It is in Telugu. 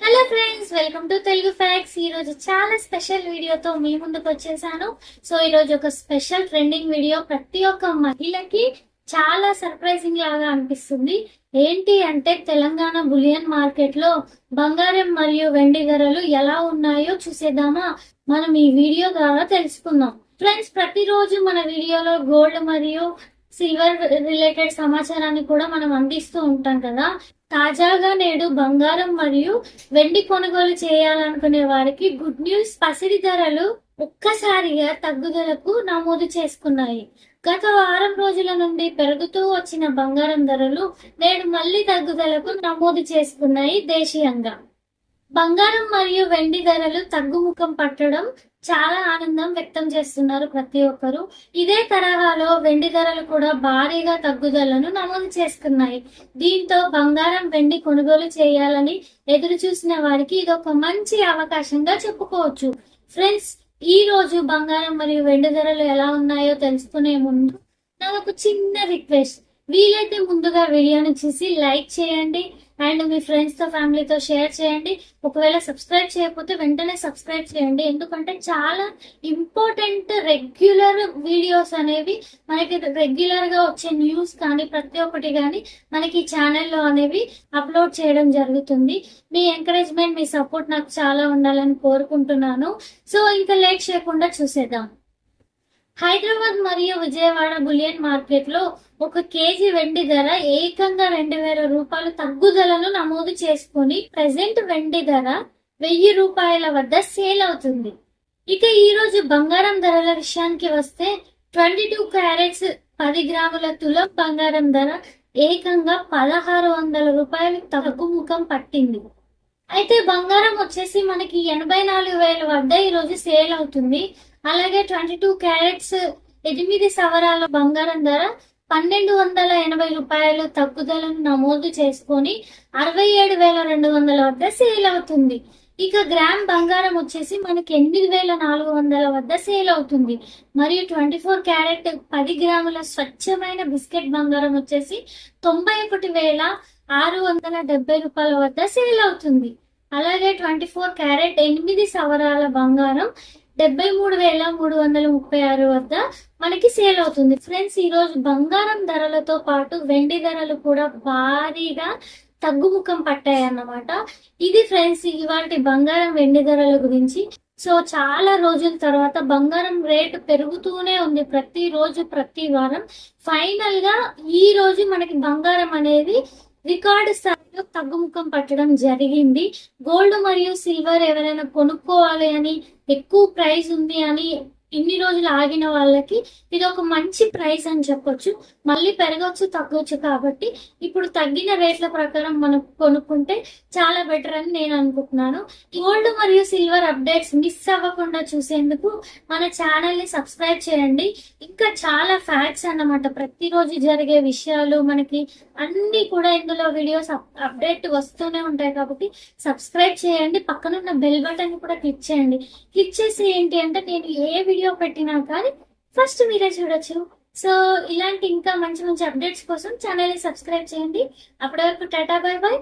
Hello friends welcome to Telugu facts ఈ రోజు చాలా స్పెషల్ వీడియోతో మీ ముందుకు వచ్చేసాను. సో ఈ రోజు ఒక స్పెషల్ ట్రెండింగ్ వీడియో ప్రతి ఒక్క మహిళకి చాలా సర్ప్రైజింగ్ లాగా అనిపిస్తుంది. ఏంటి అంటే తెలంగాణ బులియన్ మార్కెట్లో బంగారం మరియు వెండి ధరలు ఎలా ఉన్నాయో చూసేద్దామా? మనం ఈ వీడియో ద్వారా తెలుసుకుందాం. ఫ్రెండ్స్ ప్రతిరోజు మన వీడియోలో గోల్డ్ మరియు సిల్వర్ రిలేటెడ్ సమాచారాన్ని కూడా మనం అందిస్తూ ఉంటాం కదా. తాజాగా నేడు బంగారం మరియు వెండి కొనుగోలు చేయాలనుకునే వారికి గుడ్ న్యూస్ పసిడి ధరలు ఒక్కసారిగా తగ్గుదలకు నమోదు చేసుకున్నాయి. గత వారం రోజుల నుండి పెరుగుతూ వచ్చిన బంగారం ధరలు నేడు మళ్ళీ తగ్గుదలకు నమోదు చేసుకున్నాయి దేశీయంగా. బంగారం మరియు వెండి ధరలు తగ్గుముఖం పట్టడం చాలా ఆనందం వ్యక్తం చేస్తున్నారు ప్రతి ఒక్కరు. ఇదే తరహాలో వెండి ధరలు కూడా భారీగా తగ్గుదలను నమోదు చేస్తున్నాయి. దీంతో బంగారం వెండి కొనుగోలు చేయాలని ఎదురు చూసిన వారికి ఇది ఒక మంచి అవకాశంగా చెప్పుకోవచ్చు. ఫ్రెండ్స్ ఈ రోజు బంగారం మరియు వెండి ధరలు ఎలా ఉన్నాయో తెలుసుకునే ముందు నాకు ఒక చిన్న రిక్వెస్ట్. వీలైతే ముందుగా వీడియోని చూసి లైక్ చేయండి. అండ్ మీ ఫ్రెండ్స్తో ఫ్యామిలీతో షేర్ చేయండి. ఒకవేళ సబ్స్క్రైబ్ చేయకపోతే వెంటనే సబ్స్క్రైబ్ చేయండి. ఎందుకంటే చాలా ఇంపార్టెంట్ రెగ్యులర్ వీడియోస్ అనేవి మనకి రెగ్యులర్గా వచ్చే న్యూస్ కానీ ప్రతి ఒక్కటి కానీ మనకి ఈ ఛానల్లో అనేవి అప్లోడ్ చేయడం జరుగుతుంది. మీ ఎంకరేజ్మెంట్ మీ సపోర్ట్ నాకు చాలా ఉండాలని కోరుకుంటున్నాను. సో ఇంకా లేట్ చేయకుండా చూసేద్దాం. హైదరాబాద్ మరియు విజయవాడ బులియన్ మార్కెట్లో ఒక కేజీ వెండి ధర ఏకంగా రెండు వేల రూపాయలు తగ్గుదలను నమోదు చేసుకుని ప్రెసెంట్ వెండి ధర వెయ్యి రూపాయల వద్ద సేల్ అవుతుంది. ఇక ఈ రోజు బంగారం ధరల విషయానికి వస్తే ట్వంటీ టూ క్యారెట్స్ పది గ్రాముల తులం బంగారం ధర ఏకంగా పదహారు వందల రూపాయలు తగ్గుముఖం పట్టింది. అయితే బంగారం వచ్చేసి మనకి ఎనభై నాలుగు వేల వద్ద ఈ రోజు సేల్ అవుతుంది. అలాగే ట్వంటీ టూ క్యారెట్స్ ఎనిమిది సవరాల బంగారం ధర పన్నెండు వందల ఎనభై రూపాయలు తగ్గుదలను నమోదు చేసుకొని అరవై ఏడు వేల రెండు వందల వద్ద సేల్ అవుతుంది. ఇక గ్రామ్ బంగారం వచ్చేసి మనకి ఎనిమిది వేల నాలుగు వందల వద్ద సేల్ అవుతుంది. మరియు ట్వంటీ ఫోర్ క్యారెట్ పది గ్రాముల స్వచ్ఛమైన బిస్కెట్ బంగారం వచ్చేసి తొంభై ఒకటి వేల ఆరు వందల డెబ్బై రూపాయల వద్ద సేల్ అవుతుంది. అలాగే ట్వంటీ ఫోర్ క్యారెట్ ఎనిమిది సవరాల బంగారం డెబ్బై మూడు వేల మూడు వందల ముప్పై ఆరు వద్ద మనకి సేల్ అవుతుంది. ఫ్రెండ్స్ ఈ రోజు బంగారం ధరలతో పాటు వెండి ధరలు కూడా భారీగా తగ్గుముఖం పట్టాయి అన్నమాట ఇది ఫ్రెండ్స్ ఇవాటి బంగారం వెండి ధరల గురించి. సో చాలా రోజుల తర్వాత బంగారం రేటు పెరుగుతూనే ఉంది ప్రతి రోజు ప్రతి వారం. ఫైనల్గా ఈ రోజు మనకి బంగారం అనేది రికార్డు స్థాయిలో తగ్గుముఖం పట్టడం జరిగింది. గోల్డ్ మరియు సిల్వర్ ఎవరైనా కొనుక్కోవాలి అని ఎక్కువ ప్రైస్ ఉంది అని ఇన్ని రోజులు ఆగిన వాళ్ళకి ఇది ఒక మంచి ప్రైస్ అని చెప్పొచ్చు. మళ్ళీ పెరగచ్చు తగ్గొచ్చు కాబట్టి ఇప్పుడు తగ్గిన రేట్ల ప్రకారం మనం కొనుక్కుంటే చాలా బెటర్ అని నేను అనుకుంటున్నాను. గోల్డ్ మరియు సిల్వర్ అప్డేట్స్ మిస్ అవ్వకుండా చూసేందుకు మన ఛానల్ని సబ్స్క్రైబ్ చేయండి. ఇంకా చాలా ఫ్యాక్ట్స్ అన్నమాట. ప్రతిరోజు జరిగే విషయాలు మనకి అన్ని కూడా ఇందులో వీడియోస్ అప్డేట్ వస్తూనే ఉంటాయి కాబట్టి సబ్స్క్రైబ్ చేయండి. పక్కనున్న బెల్ బటన్ కూడా క్లిక్ చేయండి. క్లిక్ చేసి ఏంటి అంటే నేను ఏ వీడియో పెట్టినా కానీ ఫస్ట్ మీరే చూడొచ్చు. సో ఇలాంటి ఇంకా మంచి మంచి అప్డేట్స్ కోసం ఛానల్ని సబ్స్క్రైబ్ చేయండి. అప్పటి వరకు టాటా బై బై